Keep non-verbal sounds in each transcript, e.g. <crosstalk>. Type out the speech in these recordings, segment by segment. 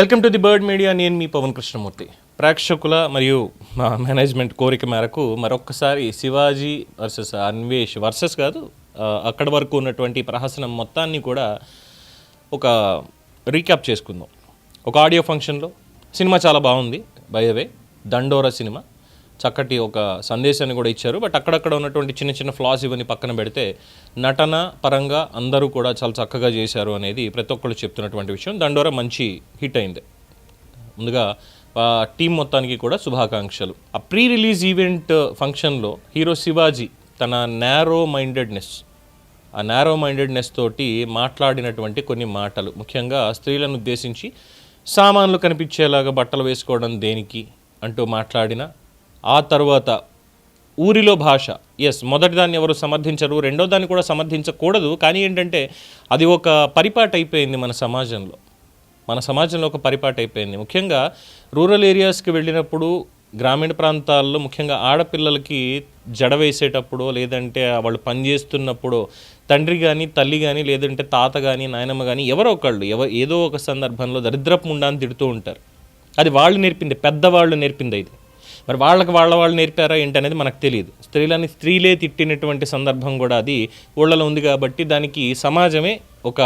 Welcome to the bird media. నేను మీ పవన్ కృష్ణమూర్తి. ప్రేక్షకుల మరియు మా మేనేజ్మెంట్ కోరిక మేరకు మరొక్కసారి శివాజీ వర్సెస్ అన్వేష్ వర్సెస్ కాదు అక్కడ అక్కడి వరకు ఉన్నటువంటి ప్రహసనం మొత్తాన్ని కూడా ఒక రీక్యాప్ చేసుకుందాం. ఒక ఆడియో ఫంక్షన్లో. సినిమా చాలా బాగుంది బయవే దండోరా సినిమా. చక్కటి ఒక సందేశాన్ని కూడా ఇచ్చారు. బట్ అక్కడక్కడ ఉన్నటువంటి చిన్న చిన్న ఫ్లాస్ ఇవన్నీ పక్కన పెడితే నటన పరంగా అందరూ కూడా చాలా చక్కగా చేశారు అనేది ప్రతి ఒక్కళ్ళు చెప్తున్నటువంటి విషయం. దండోరా మంచి హిట్ అయింది. ముందుగా టీం మొత్తానికి కూడా శుభాకాంక్షలు. ఆ ప్రీ రిలీజ్ ఈవెంట్ ఫంక్షన్లో హీరో శివాజీ తన నేరో మైండెడ్నెస్ ఆ నేరో మైండెడ్నెస్ తోటి మాట్లాడినటువంటి కొన్ని మాటలు. ముఖ్యంగా స్త్రీలను ఉద్దేశించి సామాన్లు కనిపించేలాగా బట్టలు వేసుకోవడం దేనికి అంటూ మాట్లాడిన ఆ తర్వాత ఊరిలో భాష. ఎస్ మొదటి దాన్ని ఎవరు సమర్థించరు రెండో దాన్ని కూడా సమర్థించకూడదు. కానీ ఏంటంటే అది ఒక పరిపాటు అయిపోయింది మన సమాజంలో. మన సమాజంలో ఒక పరిపాటు అయిపోయింది. ముఖ్యంగా రూరల్ ఏరియాస్కి వెళ్ళినప్పుడు గ్రామీణ ప్రాంతాల్లో ముఖ్యంగా ఆడపిల్లలకి జడ వేసేటప్పుడు లేదంటే వాళ్ళు పనిచేస్తున్నప్పుడు తండ్రి కానీ తల్లి కానీ లేదంటే తాత కానీ నాయనమ్మ కానీ ఎవరో ఒకళ్ళు ఎవ ఏదో ఒక సందర్భంలో దరిద్రపు ముండాన్ని తిడుతూ ఉంటారు. అది వాళ్ళు నేర్పింది పెద్దవాళ్ళు నేర్పింది ఇది. మరి వాళ్ళకి వాళ్ళ వాళ్ళు నేర్పారా ఏంటనేది మనకు తెలియదు. స్త్రీలని స్త్రీలే తిట్టినటువంటి సందర్భం కూడా అది ఊళ్ళలో ఉంది కాబట్టి దానికి సమాజమే ఒక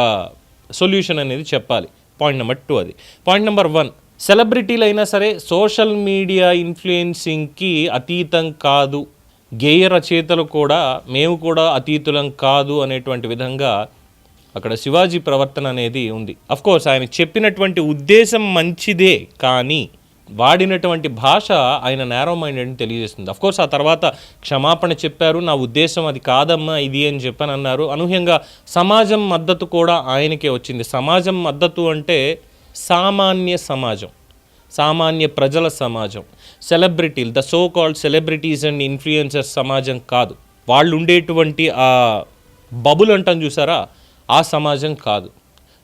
సొల్యూషన్ అనేది చెప్పాలి. పాయింట్ నెంబర్ టూ అది. పాయింట్ నెంబర్ వన్ సెలబ్రిటీలు అయినా సరే సోషల్ మీడియా ఇన్ఫ్లుయెన్సింగ్కి అతీతం కాదు. గేయ రచయితలు కూడా మేము కూడా అతీతులం కాదు అనేటువంటి విధంగా అక్కడ శివాజీ ప్రవర్తన అనేది ఉంది. అఫ్కోర్స్ ఆయన చెప్పినటువంటి ఉద్దేశం మంచిదే కానీ వాడినటువంటి భాష ఆయన నేరో మైండెడ్ అని తెలియజేస్తుంది. కోర్స్ ఆ తర్వాత క్షమాపణ చెప్పారు నా ఉద్దేశం అది కాదమ్మా ఇది అని చెప్పని అన్నారు. అనూహ్యంగా సమాజం మద్దతు కూడా ఆయనకే వచ్చింది. సమాజం మద్దతు అంటే సామాన్య సమాజం సామాన్య ప్రజల సమాజం. సెలబ్రిటీలు the so called celebrities and influencers సమాజం కాదు. వాళ్ళు ఉండేటువంటి ఆ బబుల్ అంటాం చూసారా? ఆ సమాజం కాదు.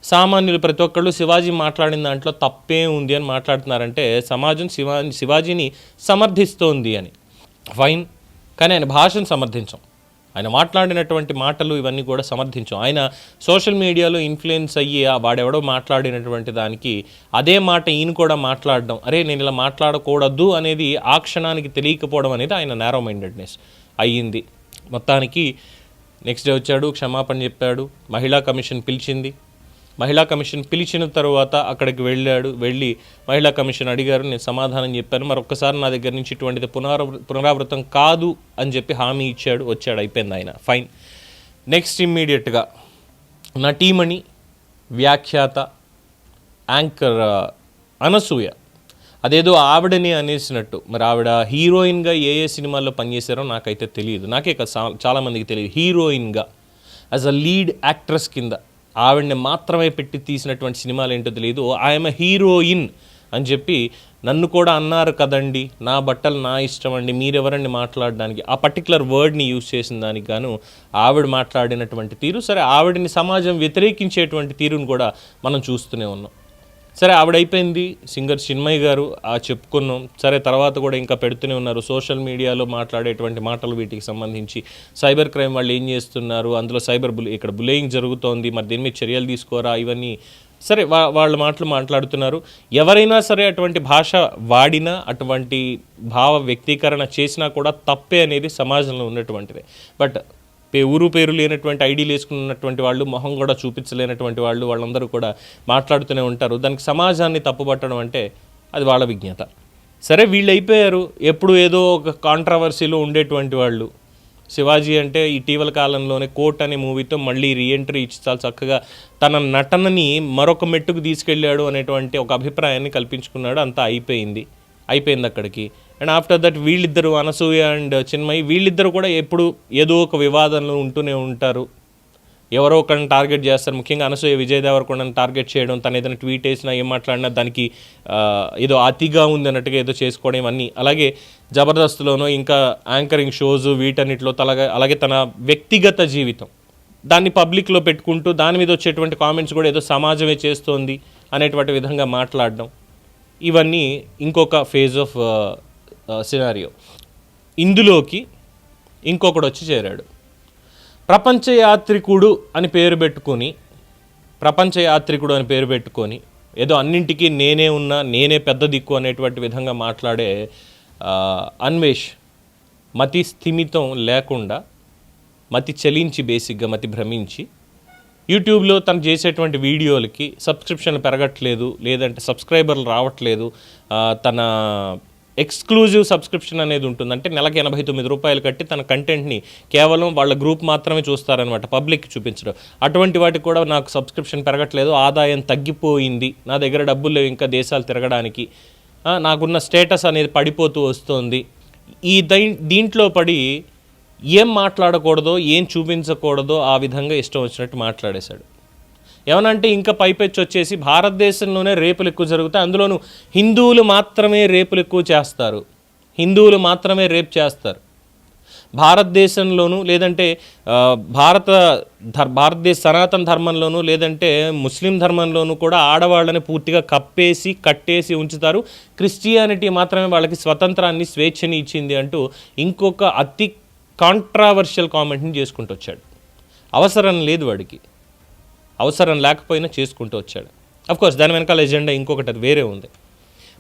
సామాన్యులు ప్రతి ఒక్కళ్ళు శివాజీ మాట్లాడిన దాంట్లో తప్పే ఉంది అని మాట్లాడుతున్నారంటే సమాజం శివా శివాజీని సమర్థిస్తోంది అని. ఫైన్. కానీ ఆయన భాషను సమర్థించాం. ఆయన మాట్లాడినటువంటి మాటలు ఇవన్నీ కూడా సమర్థించాం. ఆయన సోషల్ మీడియాలో ఇన్ఫ్లుయెన్స్ అయ్యి ఆ వాడెవడో మాట్లాడినటువంటి దానికి అదే మాట ఈయన కూడా మాట్లాడడం. అరే నేను ఇలా మాట్లాడకూడదు అనేది ఆ క్షణానికి తెలియకపోవడం అనేది ఆయన నేరో మైండెడ్నెస్ అయ్యింది. మొత్తానికి నెక్స్ట్ డే వచ్చాడు క్షమాపణ చెప్పాడు. మహిళా కమిషన్ పిలిచింది. మహిళా కమిషన్ పిలిచిన తర్వాత అక్కడికి వెళ్ళాడు. వెళ్ళి మహిళా కమిషన్ అడిగారు. నేను సమాధానం చెప్పాను. మరొకసారి నా దగ్గర నుంచి ఇటువంటిది పునరావృ పునరావృతం కాదు అని చెప్పి హామీ ఇచ్చాడు. వచ్చాడు. అయిపోయింది ఆయన. ఫైన్ నెక్స్ట్ ఇమ్మీడియట్గా నటీమణి వ్యాఖ్యాత యాంకర్ అనసూయ. అదేదో ఆవిడని అనేసినట్టు. మరి ఆవిడ హీరోయిన్గా ఏ ఏ సినిమాల్లో పనిచేశారో నాకైతే తెలియదు. నాకే కాదు చాలామందికి తెలియదు. హీరోయిన్గా. యాజ్ అ లీడ్ యాక్ట్రెస్ కింద. ఆవిడని మాత్రమే పెట్టి తీసినటువంటి సినిమాలు ఏంటో తెలియదు ఐఎమ్ హీరోయిన్ అని చెప్పి నన్ను కూడా అన్నారు కదండి. నా బట్టలు నా ఇష్టం అండి. మీరెవరండి మాట్లాడడానికి? ఆ పర్టికులర్ వర్డ్ని యూజ్ చేసిన దానికి గాను ఆవిడ మాట్లాడినటువంటి తీరు సరే ఆవిడని సమాజం వ్యతిరేకించేటువంటి తీరును కూడా మనం చూస్తూనే ఉన్నాం. సరే ఆవిడైపోయింది. సింగర్ చిన్మయ్య గారు ఆ చెప్పుకున్నాం. సరే తర్వాత కూడా ఇంకా పెడుతూనే ఉన్నారు. సోషల్ మీడియాలో మాట్లాడేటువంటి మాటలు వీటికి సంబంధించి. సైబర్ క్రైమ్ వాళ్ళు ఏం చేస్తున్నారు? అందులో సైబర్ బుల్ ఇక్కడ బులేయింగ్ జరుగుతోంది. మరి దీని మీద చర్యలు తీసుకోరా? ఇవన్నీ. సరే వా వాళ్ళ మాటలు మాట్లాడుతున్నారు. ఎవరైనా సరే అటువంటి భాష వాడినా అటువంటి భావ వ్యక్తీకరణ చేసినా కూడా తప్పే అనేది సమాజంలో ఉన్నటువంటిదే. బట్ ఊరు పేరు లేనటువంటి ఐడీలు వేసుకున్నటువంటి వాళ్ళు మొహం కూడా చూపించలేనటువంటి వాళ్ళు వాళ్ళందరూ కూడా మాట్లాడుతూనే ఉంటారు. దానికి సమాజాన్ని తప్పుపట్టడం అంటే అది వాళ్ళ విజ్ఞత. సరే వీళ్ళు అయిపోయారు. ఎప్పుడు ఏదో ఒక కాంట్రవర్సీలో ఉండేటువంటి వాళ్ళు. శివాజీ అంటే ఇటీవల కాలంలోనే కోట్ అనే మూవీతో మళ్ళీ రీఎంట్రీ ఇచ్చి చాలా చక్కగా తన నటనని మరొక మెట్టుకు తీసుకెళ్ళాడు అనేటువంటి ఒక అభిప్రాయాన్ని కల్పించుకున్నాడు. అంతా అయిపోయింది. అయిపోయింది అక్కడికి. అండ్ ఆఫ్టర్ దట్ వీళ్ళిద్దరు అనసూయ అండ్ చిన్మయి వీళ్ళిద్దరు కూడా ఎప్పుడు ఏదో ఒక వివాదంలో ఉంటూనే ఉంటారు. ఎవరో ఒకరిని టార్గెట్ చేస్తారు. ముఖ్యంగా అనసూయ విజయ్ దేవరకొండని టార్గెట్ చేయడం తను ఏదైనా ట్వీట్ వేసినా ఏం మాట్లాడినా దానికి ఏదో అతిగా ఉంది అన్నట్టుగా ఏదో చేసుకోవడం ఇవన్నీ. అలాగే జబర్దస్త్లోనో ఇంకా యాంకరింగ్ షోస్ వీటన్నిటిలో తలగా అలాగే తన వ్యక్తిగత జీవితం. దాన్ని పబ్లిక్లో పెట్టుకుంటూ దాని మీద వచ్చేటువంటి కామెంట్స్ కూడా ఏదో సమాజమే చేస్తోంది అనేటువంటి విధంగా మాట్లాడడం. ఇవన్నీ ఇంకొక ఫేజ్ ఆఫ్ సినారియో ఇందులోకి ఇంకొకడు వచ్చి చేరాడు. ప్రపంచ యాత్రికుడు అని పేరు పెట్టుకొని ప్రపంచ యాత్రికుడు అని పేరు పెట్టుకొని ఏదో అన్నింటికీ నేనే ఉన్నా నేనే పెద్ద దిక్కు అనేటువంటి విధంగా మాట్లాడే అన్వేష్ మతి స్థిమితం లేకుండా మతి చలించి బేసిక్గా మతి భ్రమించి యూట్యూబ్లో తను చేసేటువంటి వీడియోలకి సబ్స్క్రిప్షన్లు పెరగట్లేదు లేదంటే సబ్స్క్రైబర్లు రావట్లేదు తన ఎక్స్క్లూజివ్ సబ్స్క్రిప్షన్ అనేది ఉంటుంది. అంటే నెలకి ఎనభై తొమ్మిది రూపాయలు కట్టి తన కంటెంట్ని కేవలం వాళ్ళ గ్రూప్ మాత్రమే చూస్తారనమాట పబ్లిక్ చూపించడం. అటువంటి వాటికి కూడా నాకు సబ్స్క్రిప్షన్ పెరగట్లేదు ఆదాయం తగ్గిపోయింది నా దగ్గర డబ్బులు లేవు ఇంకా దేశాలు తిరగడానికి. నాకున్న స్టేటస్ అనేది పడిపోతూ వస్తుంది. ఈ దై దీంట్లో పడి ఏం మాట్లాడకూడదో ఏం చూపించకూడదో ఆ విధంగా ఇష్టం వచ్చినట్టు మాట్లాడేశాడు. ఏమనంటే ఇంకా పైపెచ్చి వచ్చేసి భారతదేశంలోనే రేపులు ఎక్కువ జరుగుతాయి. అందులోనూ హిందువులు మాత్రమే రేపులు ఎక్కువ చేస్తారు. హిందువులు మాత్రమే రేప్ చేస్తారు. భారతదేశంలోనూ లేదంటే భారత ధర్ భారతదేశ సనాతన ధర్మంలోనూ లేదంటే ముస్లిం ధర్మంలోనూ కూడా ఆడవాళ్ళని పూర్తిగా కప్పేసి కట్టేసి ఉంచుతారు. క్రిస్టియానిటీ మాత్రమే వాళ్ళకి స్వతంత్రాన్ని స్వేచ్ఛని ఇచ్చింది అంటూ ఇంకొక అతి కాంట్రావర్షియల్ కామెంట్ని చేసుకుంటూ వచ్చాడు అవసరం లేదు వాడికి. అవసరం లేకపోయినా చేసుకుంటూ వచ్చాడు. అఫ్కోర్స్ దాని వెనకాల ఎజెండా ఇంకొకటి అది వేరే ఉంది.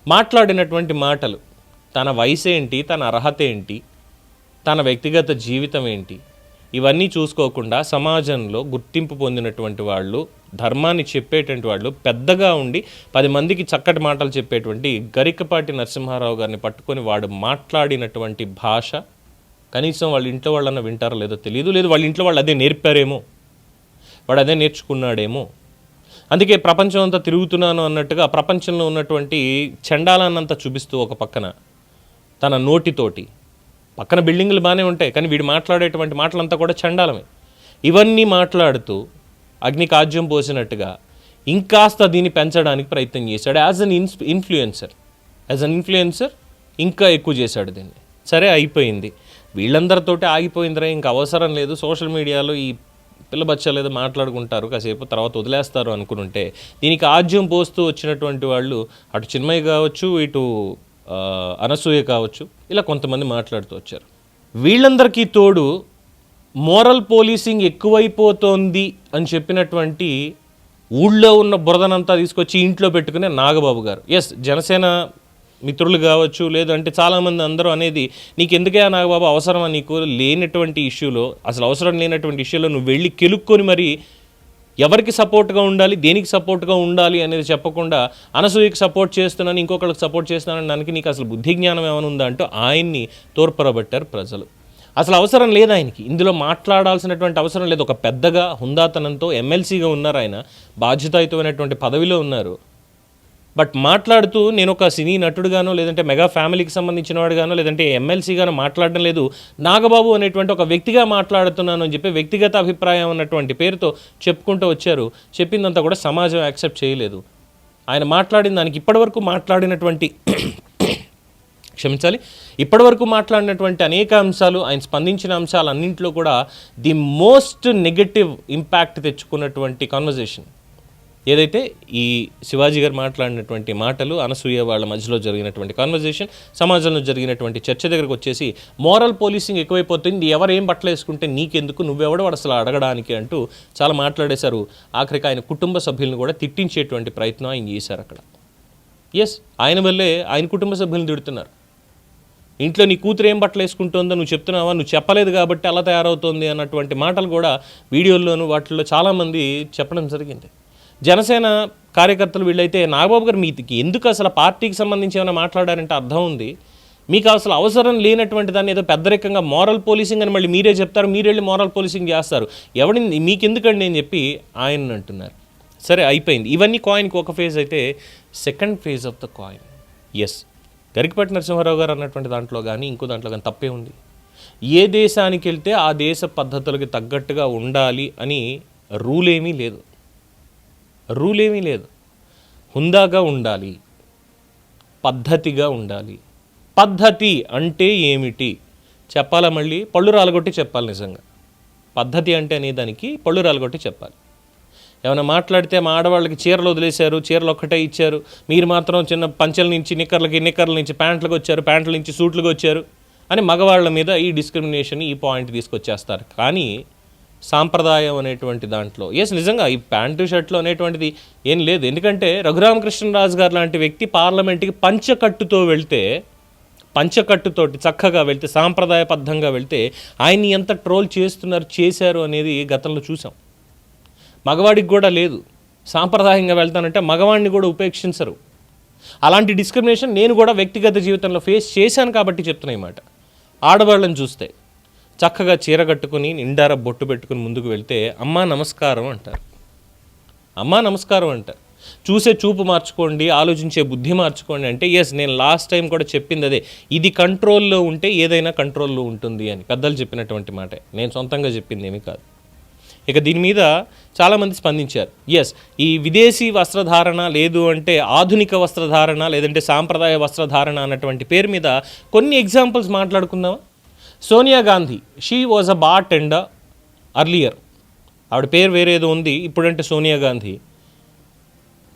మాట్లాడినటువంటి మాటలు తన వయసు ఏంటి తన అర్హత ఏంటి తన వ్యక్తిగత జీవితం ఏంటి ఇవన్నీ చూసుకోకుండా సమాజంలో గుర్తింపు పొందినటువంటి వాళ్ళు ధర్మాన్ని చెప్పేటువంటి వాళ్ళు పెద్దగా ఉండి పది మందికి చక్కటి మాటలు చెప్పేటువంటి గరికపాటి నరసింహారావు గారిని పట్టుకొని వాడు మాట్లాడినటువంటి భాష కనీసం వాళ్ళ ఇంట్లో వాళ్ళన్న వింటారో లేదో తెలియదు లేదు వాళ్ళ ఇంట్లో వాళ్ళు అదే నేర్పారేమో. వాడు అదే నేర్చుకున్నాడేమో. అందుకే ప్రపంచం అంతా తిరుగుతున్నాను అన్నట్టుగా ప్రపంచంలో ఉన్నటువంటి చండాలాన్నంతా చూపిస్తూ ఒక పక్కన తన నోటితోటి. పక్కన బిల్డింగ్లు బాగానే ఉంటాయి కానీ వీడు మాట్లాడేటువంటి మాటలంతా కూడా చండాలమే. ఇవన్నీ మాట్లాడుతూ అగ్ని కాజ్యం పోసినట్టుగా ఇంకాస్త దీన్ని పెంచడానికి ప్రయత్నం చేశాడు. యాజ్ అన్ ఇన్స్ ఇన్ఫ్లుయెన్సర్ యాజ్ అన్ ఇన్ఫ్లుయెన్సర్ ఇంకా ఎక్కువ చేశాడు దీన్ని. సరే అయిపోయింది. వీళ్ళందరితోటి ఆగిపోయిందిరా ఇంకా అవసరం లేదు. సోషల్ మీడియాలో ఈ పిల్ల బచ్చాలు ఏదో మాట్లాడుకుంటారు కాసేపు తర్వాత వదిలేస్తారు అనుకుంటే దీనికి ఆజ్యం పోస్తూ వచ్చినటువంటి వాళ్ళు అటు చిన్మయ్య కావచ్చు ఇటు అనసూయ కావచ్చు ఇలా కొంతమంది మాట్లాడుతూ వచ్చారు. వీళ్ళందరికీ తోడు మోరల్ పోలీసింగ్ ఎక్కువైపోతోంది అని చెప్పినటువంటి ఊళ్ళో ఉన్న బురదనంతా తీసుకొచ్చి ఇంట్లో పెట్టుకునే నాగబాబు గారు. ఎస్ జనసేన మిత్రులు కావచ్చు లేదంటే చాలామంది అందరూ అనేది నీకు ఎందుకే ఆ నాగబాబు అవసరమా నీకు? లేనటువంటి ఇష్యూలో అసలు అవసరం లేనటువంటి ఇష్యూలో నువ్వు వెళ్ళి కెలుక్కొని మరి ఎవరికి సపోర్ట్గా ఉండాలి దేనికి సపోర్ట్గా ఉండాలి అనేది చెప్పకుండా అనసూయకి సపోర్ట్ చేస్తున్నాను ఇంకొకరికి సపోర్ట్ చేస్తున్నాను దానికి నీకు అసలు బుద్ధి జ్ఞానం ఏమైనా ఉందా అంటూ ఆయన్ని తోర్పరబట్టారు ప్రజలు. అసలు అవసరం లేదు ఆయనకి. ఇందులో మాట్లాడాల్సినటువంటి అవసరం లేదు. ఒక పెద్దగా హుందాతనంతో ఎమ్మెల్సీగా ఉన్నారు ఆయన. బాధ్యతాయుతమైనటువంటి పదవిలో ఉన్నారు. బట్ మాట్లాడుతూ నేను ఒక సినీ నటుడుగానో లేదంటే మెగా ఫ్యామిలీకి సంబంధించిన వాడుగానో లేదంటే ఎమ్మెల్సీగానో మాట్లాడడం లేదు. నాగబాబు అనేటువంటి ఒక వ్యక్తిగా మాట్లాడుతున్నాను అని చెప్పి వ్యక్తిగత అభిప్రాయం ఉన్నటువంటి పేరుతో చెప్పుకుంటూ వచ్చారు. చెప్పిందంతా కూడా సమాజం యాక్సెప్ట్ చేయలేదు. ఆయన మాట్లాడిన దానికి ఇప్పటివరకు మాట్లాడినటువంటి <coughs> క్షమించాలి. ఇప్పటివరకు మాట్లాడినటువంటి అనేక అంశాలు ఆయన స్పందించిన అంశాలు అన్నింటిలో కూడా ది మోస్ట్ నెగటివ్ ఇంపాక్ట్ తెచ్చుకున్నటువంటి కాన్వర్జేషన్ ఏదైతే ఈ శివాజీ గారు మాట్లాడినటువంటి మాటలు అనసూయ వాళ్ళ మధ్యలో జరిగినటువంటి కాన్వర్జేషన్ సమాజంలో జరిగినటువంటి చర్చ దగ్గరకు వచ్చేసి మోరల్ పోలీసింగ్ ఎక్కువైపోతుంది. ఎవరు ఏం బట్టలు వేసుకుంటే నీకెందుకు? నువ్వెవడో వాడు అసలు అడగడానికి అంటూ చాలా మాట్లాడేశారు. ఆఖరికి ఆయన కుటుంబ సభ్యులను కూడా తిట్టించేటువంటి ప్రయత్నం ఆయన చేశారు అక్కడ. ఎస్ ఆయన వల్లే ఆయన కుటుంబ సభ్యులను తిడుతున్నారు. ఇంట్లో నీ కూతురు ఏం బట్టలు వేసుకుంటుందో నువ్వు చెప్తున్నావా? నువ్వు చెప్పలేదు కాబట్టి అలా తయారవుతోంది అన్నటువంటి మాటలు కూడా వీడియోల్లోనూ వాటిల్లో చాలామంది చెప్పడం జరిగింది. జనసేన కార్యకర్తలు వీళ్ళైతే నాగబాబు గారు మీకి ఎందుకు అసలు పార్టీకి సంబంధించి ఏమైనా మాట్లాడారంటే అర్థం ఉంది. మీకు అసలు అవసరం లేనటువంటి దాన్ని ఏదో పెద్దరికంగా మోరల్ పోలీసింగ్ అని మళ్ళీ మీరే చెప్తారు మీరు వెళ్ళి మోరల్ పోలీసింగ్ చేస్తారు. ఎవడిని మీకు ఎందుకండి అని చెప్పి ఆయన అంటున్నారు. సరే అయిపోయింది. ఇవన్నీ కాయిన్కి ఒక ఫేజ్ అయితే second phase of the coin yes Garikapati Narasimha Rao గారు అన్నటువంటి దాంట్లో కానీ ఇంకో దాంట్లో కానీ తప్పే ఉంది. ఏ దేశానికి వెళ్తే ఆ దేశ పద్ధతులకి తగ్గట్టుగా ఉండాలి అని రూల్ ఏమీ లేదు. రూల్ ఏమీ లేదు. హుందాగా ఉండాలి. పద్ధతిగా ఉండాలి. పద్ధతి అంటే ఏమిటి? చెప్పాలా మళ్ళీ? పళ్ళు రాలగొట్టి చెప్పాలి నిజంగా. పద్ధతి అంటే అనే దానికి పళ్ళు రాలగొట్టి చెప్పాలి. ఏమైనా మాట్లాడితే మా ఆడవాళ్ళకి చీరలు వదిలేశారు చీరలు ఒక్కటే ఇచ్చారు. మీరు మాత్రం చిన్న పంచెల నుంచి నిక్కర్లకి నిక్కర్ల నుంచి ప్యాంట్లకు వచ్చారు ప్యాంట్ల నుంచి సూట్లకు వచ్చారు అని మగవాళ్ళ మీద ఈ డిస్క్రిమినేషన్ ఈ పాయింట్ తీసుకొచ్చేస్తారు. కానీ సాంప్రదాయం అనేటువంటి దాంట్లో. ఎస్ నిజంగా ఈ ప్యాంటు షర్ట్లు అనేటువంటిది ఏం లేదు. ఎందుకంటే రఘురామకృష్ణరాజు గారు లాంటి వ్యక్తి పార్లమెంట్కి పంచకట్టుతో వెళ్తే పంచకట్టుతోటి చక్కగా వెళ్తే సాంప్రదాయబద్ధంగా వెళ్తే ఆయన్ని ఎంత ట్రోల్ చేస్తున్నారు చేశారు అనేది గతంలో చూసాం. మగవాడికి కూడా లేదు. సాంప్రదాయంగా వెళ్తానంటే మగవాడిని కూడా ఉపేక్షించరు. అలాంటి డిస్క్రిమినేషన్ నేను కూడా వ్యక్తిగత జీవితంలో ఫేస్ చేశాను కాబట్టి చెప్తున్నా ఈ మాట. ఆడవాళ్ళని చూస్తే. చక్కగా చీర కట్టుకుని నిండార బొట్టు పెట్టుకుని ముందుకు వెళ్తే అమ్మా నమస్కారం అంటారు. అమ్మా నమస్కారం అంటారు చూసే చూపు మార్చుకోండి ఆలోచించే బుద్ధి మార్చుకోండి అంటే ఎస్ నేను లాస్ట్ టైం కూడా చెప్పింది అదే. ఇది కంట్రోల్లో ఉంటే ఏదైనా కంట్రోల్లో ఉంటుంది అని పెద్దలు చెప్పినటువంటి మాట. నేను సొంతంగా చెప్పింది ఏమీ కాదు. ఇక దీని మీద చాలామంది స్పందించారు. ఎస్ ఈ విదేశీ వస్త్రధారణ లేదు అంటే ఆధునిక వస్త్రధారణ లేదంటే సాంప్రదాయ వస్త్రధారణ అన్నటువంటి పేరు మీద కొన్ని ఎగ్జాంపుల్స్ మాట్లాడుకుందామా? Sonia Gandhi she was a bartender earlier ఆవిడ పేరు వేరేదో ఉంది ఇప్పుడంటే సోనియా గాంధీ.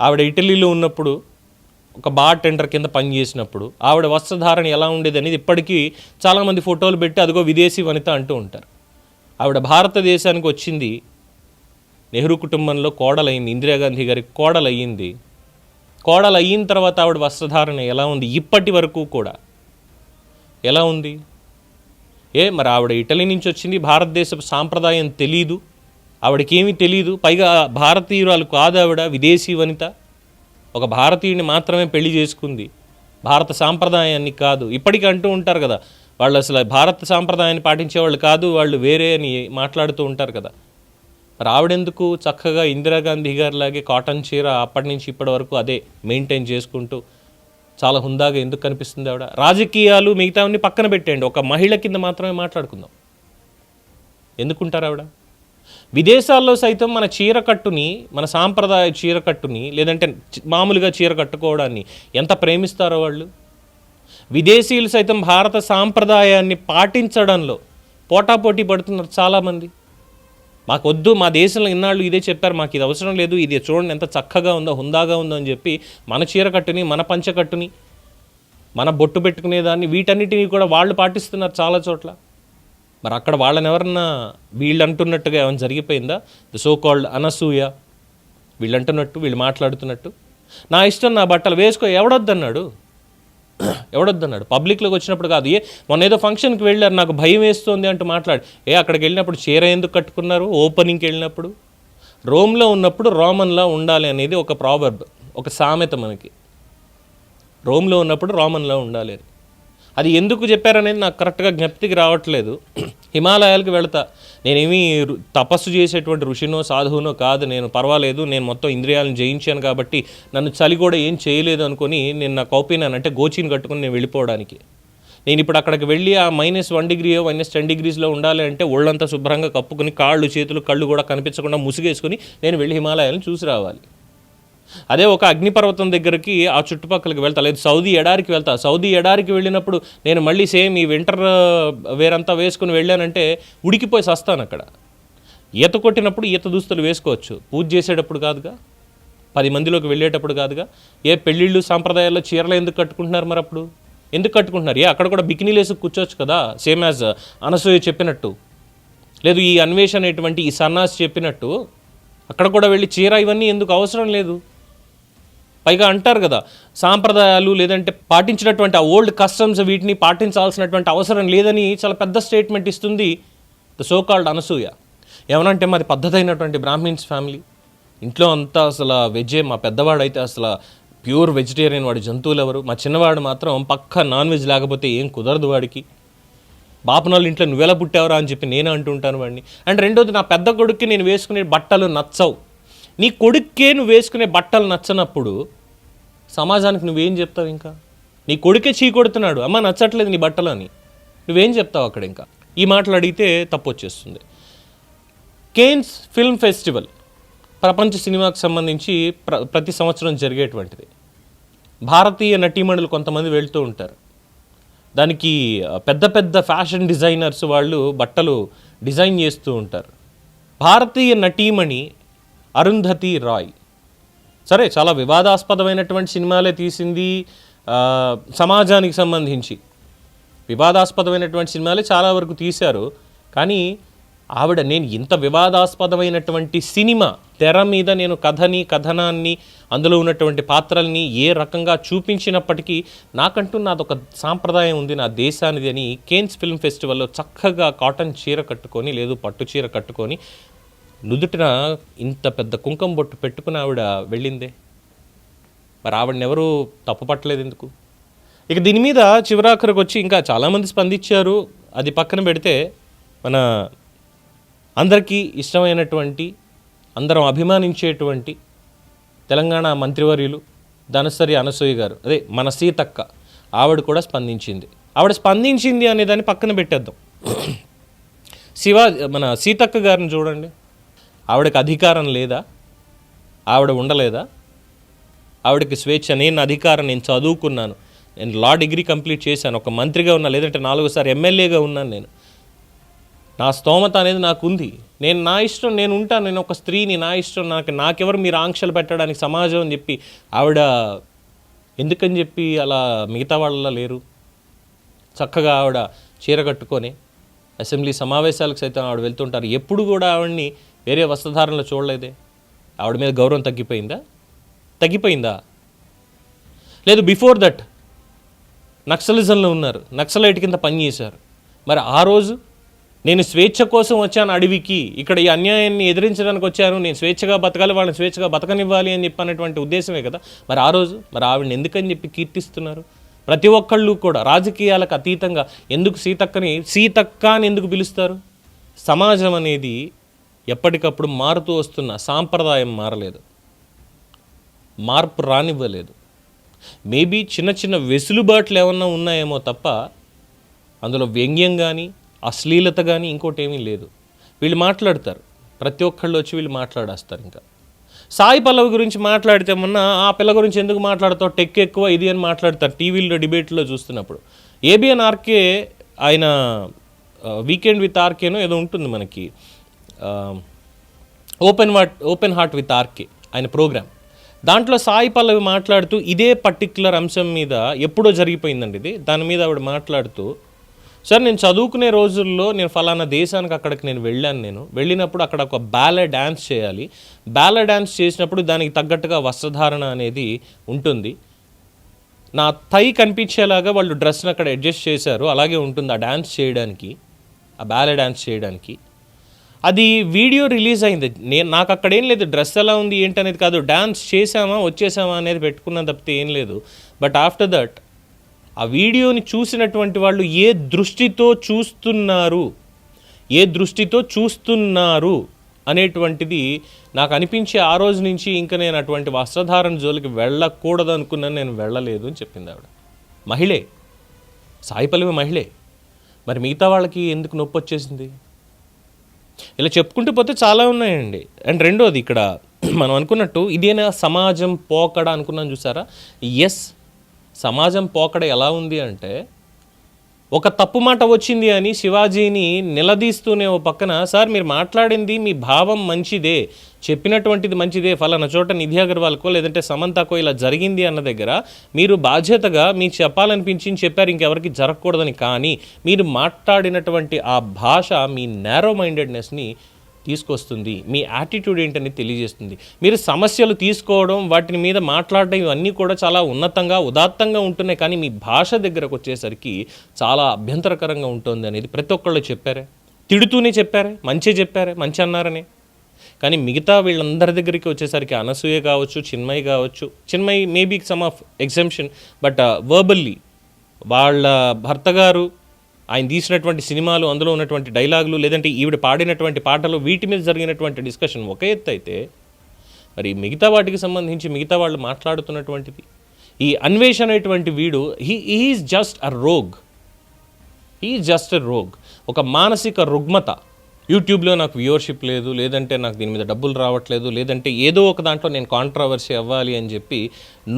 ఆవిడ ఇటలీలో ఉన్నప్పుడు ఒక బార్ టెండర్ కింద పనిచేసినప్పుడు ఆవిడ వస్త్రధారణ ఎలా ఉండేది అనేది ఇప్పటికీ చాలామంది ఫోటోలు పెట్టి అదిగో విదేశీ వనిత అంటూ ఉంటారు. ఆవిడ భారతదేశానికి వచ్చింది నెహ్రూ కుటుంబంలో కోడలైంది ఇందిరాగాంధీ గారికి కోడలయ్యింది. కోడలు అయిన తర్వాత ఆవిడ వస్త్రధారణ ఎలా ఉంది? ఇప్పటి వరకు కూడా ఎలా ఉంది? ఏ మరి ఆవిడ ఇటలీ నుంచి వచ్చింది భారతదేశపు సాంప్రదాయం తెలీదు. ఆవిడకేమీ తెలీదు. పైగా భారతీయురాలు కాదు ఆవిడ విదేశీ వనిత. ఒక భారతీయుని మాత్రమే పెళ్ళి చేసుకుంది. భారత సాంప్రదాయాన్ని కాదు. ఇప్పటికీ అంటూ ఉంటారు కదా వాళ్ళు అసలు భారత సాంప్రదాయాన్ని పాటించేవాళ్ళు కాదు వాళ్ళు వేరే అని మాట్లాడుతూ ఉంటారు కదా. మరి ఆవిడెందుకు చక్కగా ఇందిరాగాంధీ గారిలాగే కాటన్ చీర అప్పటి నుంచి ఇప్పటి వరకు అదే మెయింటైన్ చేసుకుంటూ చాలా హుందాగా ఎందుకు కనిపిస్తుంది ఆవిడ? రాజకీయాలు మిగతావన్నీ పక్కన పెట్టేయండి. ఒక మహిళ కింద మాత్రమే మాట్లాడుకుందాం. ఎందుకుంటారు ఆవిడ? విదేశాల్లో సైతం మన చీరకట్టుని మన సాంప్రదాయ చీరకట్టుని లేదంటే మామూలుగా చీర కట్టుకోవడాన్ని ఎంత ప్రేమిస్తారో వాళ్ళు? విదేశీయులు సైతం భారత సాంప్రదాయాన్ని పాటించడంలో పోటాపోటీ పడుతున్నారు చాలామంది. మాకు వద్దు మా దేశంలో ఇన్నాళ్ళు ఇదే చెప్పారు మాకు ఇది అవసరం లేదు ఇది చూడండి ఎంత చక్కగా ఉందో హుందాగా ఉందో అని చెప్పి మన చీర కట్టుని మన పంచకట్టుని మన బొట్టు పెట్టుకునేదాన్ని వీటన్నిటిని కూడా వాళ్ళు పాటిస్తున్నారు చాలా చోట్ల. మరి అక్కడ వాళ్ళని ఎవరన్నా వీళ్ళు అంటున్నట్టుగా ఏమైనా జరిగిపోయిందా? The so called Anasuya. వీళ్ళు అంటున్నట్టు వీళ్ళు మాట్లాడుతున్నట్టు. నా ఇష్టం నా బట్టలు వేసుకో ఎవడొద్దన్నాడు? ఎవడొద్దన్నాడు? పబ్లిక్లోకి వచ్చినప్పుడు కాదు. ఏ మొన్న ఏదో ఫంక్షన్కి వెళ్ళారు నాకు భయం వేస్తుంది అంటూ మాట్లాడు. ఏ అక్కడికి వెళ్ళినప్పుడు చీర ఎందుకు కట్టుకున్నారు? ఓపెనింగ్కి వెళ్ళినప్పుడు? రోమ్లో ఉన్నప్పుడు రోమన్లా ఉండాలి అనేది ఒక ప్రాబర్బ్ ఒక సామెత మనకి. రోమ్లో ఉన్నప్పుడు రోమన్లో ఉండాలి అని అది ఎందుకు చెప్పారనేది నాకు కరెక్ట్గా జ్ఞప్తికి రావట్లేదు. హిమాలయాలకు వెళతా. నేనేమి తపస్సు చేసేటువంటి ఋషినో సాధువునో కాదు. నేను పర్వాలేదు. నేను మొత్తం ఇంద్రియాలను జయించాను కాబట్టి నన్ను చలి కూడా ఏం చేయలేదు అనుకొని నేను నా కౌపీనాను అంటే గోచిని కట్టుకుని నేను వెళ్ళిపోవడానికి. నేను ఇప్పుడు అక్కడికి వెళ్ళి ఆ మైనస్ వన్ డిగ్రీయో మైనస్ టెన్ డిగ్రీస్లో ఉండాలి అంటే ఒళ్ళంతా శుభ్రంగా కప్పుకొని కాళ్ళు చేతులు కళ్ళు కూడా కనిపించకుండా ముసుగేసుకొని నేను వెళ్ళి హిమాలయాలను చూసి రావాలి. అదే ఒక అగ్నిపర్వతం దగ్గరికి ఆ చుట్టుపక్కలకి వెళ్తా లేదు సౌదీ ఎడారికి వెళ్తా. సౌదీ ఎడారికి వెళ్ళినప్పుడు నేను మళ్ళీ సేమ్ ఈ వింటర్ వేరంతా వేసుకుని వెళ్ళానంటే ఉడికిపోయి సస్తాను అక్కడ. ఈత కొట్టినప్పుడు ఈత దుస్తులు వేసుకోవచ్చు. పూజ చేసేటప్పుడు కాదుగా పది మందిలోకి వెళ్ళేటప్పుడు కాదుగా. ఏ పెళ్ళిళ్ళు సాంప్రదాయాల్లో చీరలు ఎందుకు కట్టుకుంటున్నారు మరి అప్పుడు? ఎందుకు కట్టుకుంటున్నారు? ఏ అక్కడ కూడా బికినీలు వేసుకు కూర్చోవచ్చు కదా సేమ్ యాజ్ అనసూయ చెప్పినట్టు. లేదు ఈ అన్వేషణ అనేటువంటి ఈ సన్నాస్ చెప్పినట్టు అక్కడ కూడా వెళ్ళి చీర ఇవన్నీ ఎందుకు అవసరం లేదు? పైగా అంటారు కదా సాంప్రదాయాలు లేదంటే పాటించినటువంటి ఆ ఓల్డ్ కస్టమ్స్ వీటిని పాటించాల్సినటువంటి అవసరం లేదని చాలా పెద్ద స్టేట్మెంట్ ఇస్తుంది ద సో కాల్డ్ అనసూయ. ఏమనంటే మాది పద్ధతైనటువంటి బ్రాహ్మిన్స్ ఫ్యామిలీ ఇంట్లో అంతా అసలు వెజ్జే మా పెద్దవాడైతే అసలు ప్యూర్ వెజిటేరియన్ వాడి జంతువులు ఎవరు మా చిన్నవాడు మాత్రం పక్క నాన్ వెజ్ లేకపోతే ఏం కుదరదు వాడికి. బాపనోళ్ళ ఇంట్లో నువ్వెలా పుట్టావరా అని చెప్పి నేను అంటుంటాను వాడిని. అండ్ రెండోది నా పెద్ద కొడుక్కి నేను వేసుకునే బట్టలు నచ్చవు. నీ కొడుక్కే నువ్వు వేసుకునే బట్టలు నచ్చనప్పుడు సమాజానికి నువ్వేం చెప్తావు ఇంకా? నీ కొడుకే చీ కొడుతున్నాడు. అమ్మ నచ్చట్లేదు నీ బట్టలు అని నువ్వేం చెప్తావు అక్కడ ఇంకా? ఈ మాటలు అడిగితే తప్పు వచ్చేస్తుంది. కేన్స్ ఫిల్మ్ ఫెస్టివల్ ప్రపంచ సినిమాకు సంబంధించి ప్ర ప్రతి సంవత్సరం జరిగేటువంటిది. భారతీయ నటీమణులు కొంతమంది వెళ్తూ ఉంటారు. దానికి పెద్ద పెద్ద ఫ్యాషన్ డిజైనర్స్ వాళ్ళు బట్టలు డిజైన్ చేస్తూ ఉంటారు. భారతీయ నటీమణి అరుంధతి రాయ్. సరే చాలా వివాదాస్పదమైనటువంటి సినిమాలే తీసింది సమాజానికి సంబంధించి. వివాదాస్పదమైనటువంటి సినిమాలే చాలా వరకు తీశారు. కానీ ఆవిడ నేను ఇంత వివాదాస్పదమైనటువంటి సినిమా తెర మీద నేను కథని కథనాన్ని అందులో ఉన్నటువంటి పాత్రల్ని ఏ రకంగా చూపించినప్పటికీ నాకంటూ నాదొక సాంప్రదాయం ఉంది నా దేశానిది అని కేన్స్ ఫిల్మ్ ఫెస్టివల్లో చక్కగా కాటన్ చీర కట్టుకొని లేదు పట్టు చీర కట్టుకొని నుదుటిన ఇంత పెద్ద కుంకం బొట్టు పెట్టుకుని ఆవిడ వెళ్ళిందే. మరి ఆవిడని ఎవరు తప్పు పట్టలేదు ఎందుకు? ఇక దీని మీద చివరాఖరికి వచ్చి ఇంకా చాలామంది స్పందించారు. అది పక్కన పెడితే మన అందరికీ ఇష్టమైనటువంటి అందరం అభిమానించేటువంటి తెలంగాణ మంత్రివర్యులు ధనసరి అనసూయ గారు. అదే మన సీతక్క ఆవిడ కూడా స్పందించింది. ఆవిడ స్పందించింది అనే దాన్ని పక్కన పెట్టేద్దాం. శివ మన సీతక్క గారిని చూడండి. ఆవిడకి అధికారం లేదా? ఆవిడ ఉండలేదా? ఆవిడకి స్వేచ్ఛ నేను అధికారం నేను చదువుకున్నాను. నేను లా డిగ్రీ కంప్లీట్ చేశాను. ఒక మంత్రిగా ఉన్నా లేదంటే నాలుగోసారి ఎమ్మెల్యేగా ఉన్నాను నేను. నా స్తోమత అనేది నాకు ఉంది నేను నా ఇష్టం నేను ఉంటాను. నేను ఒక స్త్రీని నా ఇష్టం నాకు నాకెవరు మీరు ఆంక్షలు పెట్టడానికి సమాజం అని చెప్పి ఆవిడ ఎందుకని చెప్పి అలా మిగతా వాళ్ళలా లేరు? చక్కగా ఆవిడ చీర కట్టుకొని అసెంబ్లీ సమావేశాలకు సైతం ఆవిడ వెళ్తుంటారు. ఎప్పుడు కూడా ఆవిడని వేరే వస్త్రధారణలో చూడలేదే. ఆవిడ మీద గౌరవం తగ్గిపోయిందా? తగ్గిపోయిందా? లేదు బిఫోర్ దట్ నక్సలిజంలో ఉన్నారు. నక్సలైట్ కింద పనిచేశారు మరి ఆ రోజు నేను స్వేచ్ఛ కోసం వచ్చాను అడవికి. ఇక్కడ ఈ అన్యాయాన్ని ఎదిరించడానికి వచ్చాను. నేను స్వేచ్ఛగా బతకాలి వాళ్ళని స్వేచ్ఛగా బతకనివ్వాలి అని చెప్పి అనేటువంటి ఉద్దేశమే కదా. మరి ఆ రోజు మరి ఆవిడని ఎందుకని చెప్పి కీర్తిస్తున్నారు? ప్రతి ఒక్కళ్ళు కూడా రాజకీయాలకు అతీతంగా ఎందుకు సీతక్కని సీతక్క అని ఎందుకు పిలుస్తారు? సమాజం అనేది ఎప్పటికప్పుడు మారుతూ వస్తున్న సాంప్రదాయం మారలేదు. మార్పు రానివ్వలేదు. మేబీ చిన్న చిన్న వెసులుబాట్లు ఏమన్నా ఉన్నాయేమో తప్ప అందులో వ్యంగ్యం కానీ అశ్లీలత కానీ ఇంకోటి ఏమీ లేదు. వీళ్ళు మాట్లాడతారు. ప్రతి ఒక్కళ్ళు వచ్చి వీళ్ళు మాట్లాడేస్తారు ఇంకా. సాయి పల్లవి గురించి మాట్లాడితే మొన్న ఆ పిల్ల గురించి ఎందుకు మాట్లాడతావు? టెక్ ఎక్కువ ఇది అని మాట్లాడతారు టీవీలో డిబేట్లో చూస్తున్నప్పుడు. ఏబిఎన్ ఆర్కే ఆయన వీకెండ్ విత్ ఆర్కేనో ఏదో ఉంటుంది మనకి. Open what open heart with RK ఆయన ప్రోగ్రామ్. దాంట్లో సాయి పల్లవి మాట్లాడుతూ ఇదే పర్టిక్యులర్ అంశం మీద ఎప్పుడో జరిగిపోయిందండి ఇది. దాని మీద ఆవిడ మాట్లాడుతూ సార్ నేను చదువుకునే రోజుల్లో నేను ఫలానా దేశానికి అక్కడికి నేను వెళ్ళాను నేను. వెళ్ళినప్పుడు అక్కడ ఒక బ్యాలే డ్యాన్స్ చేయాలి. బ్యాలే డ్యాన్స్ చేసినప్పుడు దానికి తగ్గట్టుగా వస్త్రధారణ అనేది ఉంటుంది. నా థై కనిపించేలాగా వాళ్ళు డ్రెస్ని అక్కడ అడ్జస్ట్ చేశారు. అలాగే ఉంటుంది ఆ డ్యాన్స్ చేయడానికి ఆ బ్యాలే డ్యాన్స్ చేయడానికి. అది వీడియో రిలీజ్ అయింది. నేను నాకు అక్కడ ఏం లేదు. డ్రెస్ ఎలా ఉంది ఏంటనేది కాదు. డ్యాన్స్ చేసామా వచ్చేసామా అనేది పెట్టుకున్నాం తప్పితే ఏం లేదు. బట్ ఆఫ్టర్ దట్ ఆ వీడియోని చూసినటువంటి వాళ్ళు ఏ దృష్టితో చూస్తున్నారు ఏ దృష్టితో చూస్తున్నారు అనేటువంటిది నాకు అనిపించే ఆ రోజు నుంచి ఇంకా నేను అటువంటి వస్త్రధారణ జోలికి వెళ్ళకూడదు అనుకున్నాను నేను వెళ్ళలేదు అని చెప్పింది ఆవిడ. మహిళే. సాయి పల్లవి మహిళే. మరి మిగతా వాళ్ళకి ఎందుకు నొప్పి వచ్చేసింది ఇలా చెప్పుకుంటూ పోతే చాలా ఉన్నాయండి. అండ్ రెండోది ఇక్కడ <clears throat> మనం అనుకున్నట్టు ఇదేనా సమాజం పోకడ అనుకున్నాను చూసారా? ఎస్ సమాజం పోకడ ఎలా ఉంది అంటే ఒక తప్పు మాట వచ్చింది అని శివాజీని నిలదీస్తూనే ఓ పక్కన సార్ మీరు మాట్లాడింది మీ భావం మంచిదే చెప్పినటువంటిది మంచిదే ఫలానా చోట నిధి అగర్వాల్కో లేదంటే సమంతకో ఇలా జరిగింది అన్న దగ్గర మీరు బాధ్యతగా మీ చెప్పాలనిపించింది చెప్పారు ఇంకెవరికి జరగకూడదని కానీ మీరు మాట్లాడినటువంటి ఆ భాష మీ నేరో మైండెడ్నెస్ని తీసుకొస్తుంది. మీ యాటిట్యూడ్ ఏంటని తెలియజేస్తుంది. మీరు సమస్యలు తీసుకోవడం వాటి మీద మాట్లాడడం ఇవన్నీ కూడా చాలా ఉన్నతంగా ఉదాత్తంగా ఉంటున్నాయి. కానీ మీ భాష దగ్గరకు వచ్చేసరికి చాలా అభ్యంతరకరంగా ఉంటుంది అనేది ప్రతి ఒక్కళ్ళు చెప్పారే? తిడుతూనే చెప్పారే? మంచి చెప్పారే? మంచి అన్నారని? కానీ మిగతా వీళ్ళందరి దగ్గరికి వచ్చేసరికి అనసూయ కావచ్చు చిన్మయి కావచ్చు Chinmayi maybe some of exemption but verbally వాళ్ళ భర్త గారు ఆయన తీసినటువంటి సినిమాలు అందులో ఉన్నటువంటి డైలాగులు లేదంటే ఈవిడ పాడినటువంటి పాటలు వీటి మీద జరిగినటువంటి డిస్కషన్ ఒక ఎత్తు అయితే మరి మిగతా వాటికి సంబంధించి మిగతా వాళ్ళు మాట్లాడుతున్నటువంటిది. ఈ అన్వేష్ అనేటువంటి వీడు he is just a rogue ఈ జస్ట్ అ రోగ్ ఒక మానసిక రుగ్మత. యూట్యూబ్లో నాకు వ్యూవర్షిప్ లేదు లేదంటే నాకు దీని మీద డబ్బులు రావట్లేదు లేదంటే ఏదో ఒక దాంట్లో నేను కాంట్రవర్సీ అవ్వాలి అని చెప్పి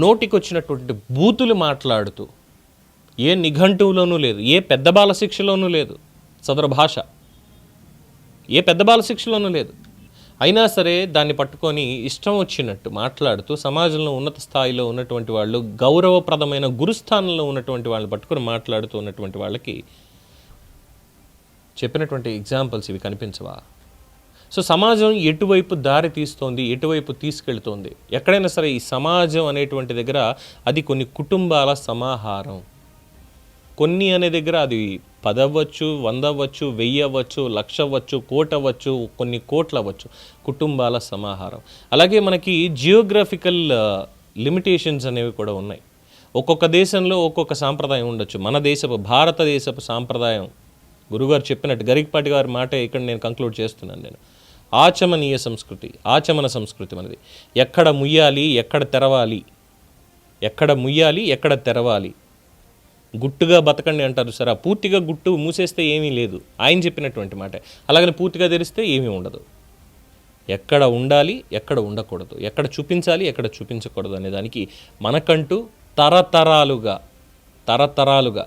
నోటికి వచ్చినటువంటి బూతులు మాట్లాడుతూ ఏ నిఘంటువులోనూ లేదు ఏ పెద్ద బాలశిక్షలోనూ లేదు సదరు భాష. ఏ పెద్ద బాలశిక్షలోనూ లేదు. అయినా సరే దాన్ని పట్టుకొని ఇష్టం వచ్చినట్టు మాట్లాడుతూ సమాజంలో ఉన్నత స్థాయిలో ఉన్నటువంటి వాళ్ళు గౌరవప్రదమైన గురుస్థానంలో ఉన్నటువంటి వాళ్ళని పట్టుకొని మాట్లాడుతూ ఉన్నటువంటి వాళ్ళకి చెప్పినటువంటి ఎగ్జాంపుల్స్ ఇవి కనిపించవా? సో సమాజం ఎటువైపు దారి తీస్తోంది ఎటువైపు తీసుకెళ్తోంది? ఎక్కడైనా సరే ఈ సమాజం అనేటువంటి దగ్గర అది కొన్ని కుటుంబాల సమాహారం. కొన్ని అనే దగ్గర అది పదవ్వచ్చు వంద అవ్వచ్చు వెయ్యి అవ్వచ్చు లక్ష అవ్వచ్చు కోటి అవ్వచ్చు కొన్ని కోట్లు అవ్వచ్చు కుటుంబాల సమాహారం. అలాగే మనకి జియోగ్రఫికల్ లిమిటేషన్స్ అనేవి కూడా ఉన్నాయి. ఒక్కొక్క దేశంలో ఒక్కొక్క సాంప్రదాయం ఉండొచ్చు. మన దేశపు భారతదేశపు సాంప్రదాయం. గురుగారు చెప్పినట్టు గరికపాటి గారి మాట ఇక్కడ నేను కంక్లూడ్ చేస్తున్నాను నేను. ఆచమనీయ సంస్కృతి ఆచమన సంస్కృతి మనది. ఎక్కడ ముయ్యాలి ఎక్కడ తెరవాలి? ఎక్కడ ముయ్యాలి ఎక్కడ తెరవాలి? గుట్టుగా బతకండి అంటారు సార్. ఆ పూర్తిగా గుట్టు మూసేస్తే ఏమీ లేదు. ఆయన చెప్పినటువంటి మాట. అలాగని పూర్తిగా తెరిస్తే ఏమీ ఉండదు. ఎక్కడ ఉండాలి ఎక్కడ ఉండకూడదు. ఎక్కడ చూపించాలి ఎక్కడ చూపించకూడదు అనే దానికి మనకంటూ తరతరాలుగా తరతరాలుగా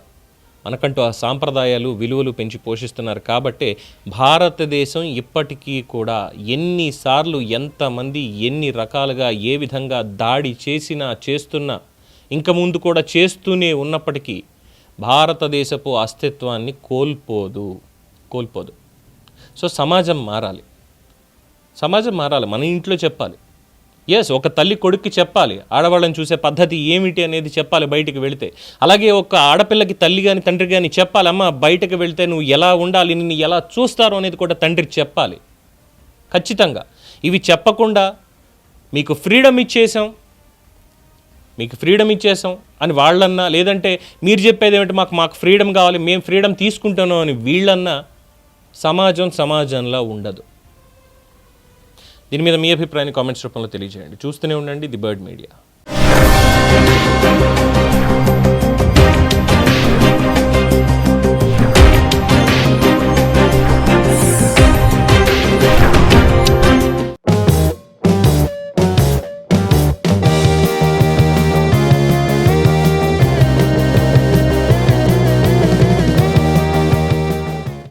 మనకంటూ ఆ సాంప్రదాయాలు విలువలు పెంచి పోషిస్తున్నారు. కాబట్టే భారతదేశం ఇప్పటికీ కూడా ఎన్నిసార్లు ఎంతమంది ఎన్ని రకాలుగా ఏ విధంగా దాడి చేసినా చేస్తున్నా ఇంకా ముందు కూడా చేస్తూనే ఉన్నప్పటికీ భారతదేశపు అస్తిత్వాన్ని కోల్పోదు కోల్పోదు. సో సమాజం మారాలి. సమాజం మారాలి. మన ఇంట్లో చెప్పాలి. ఎస్ ఒక తల్లి కొడుక్కి చెప్పాలి. ఆడవాళ్ళని చూసే పద్ధతి ఏమిటి అనేది చెప్పాలి బయటికి వెళితే. అలాగే ఒక ఆడపిల్లకి తల్లి కానీ తండ్రి కానీ చెప్పాలి అమ్మ బయటకు వెళితే నువ్వు ఎలా ఉండాలి నిన్ను ఎలా చూస్తారు అనేది కూడా తండ్రికి చెప్పాలి. ఖచ్చితంగా. ఇవి చెప్పకుండా మీకు ఫ్రీడమ్ ఇచ్చేసాం. మీకు ఫ్రీడమ్ ఇచ్చేసాం అని వాళ్ళన్నా లేదంటే మీరు చెప్పేది ఏమిటి? మాకు మాకు ఫ్రీడమ్ కావాలి మేము ఫ్రీడమ్ తీసుకుంటున్నాం అని వీళ్ళన్నా సమాజం సమాజంలా ఉండదు. దీని మీద మీ అభిప్రాయాన్ని కామెంట్స్ రూపంలో తెలియజేయండి. చూస్తూనే ఉండండి ది బర్డ్ మీడియా.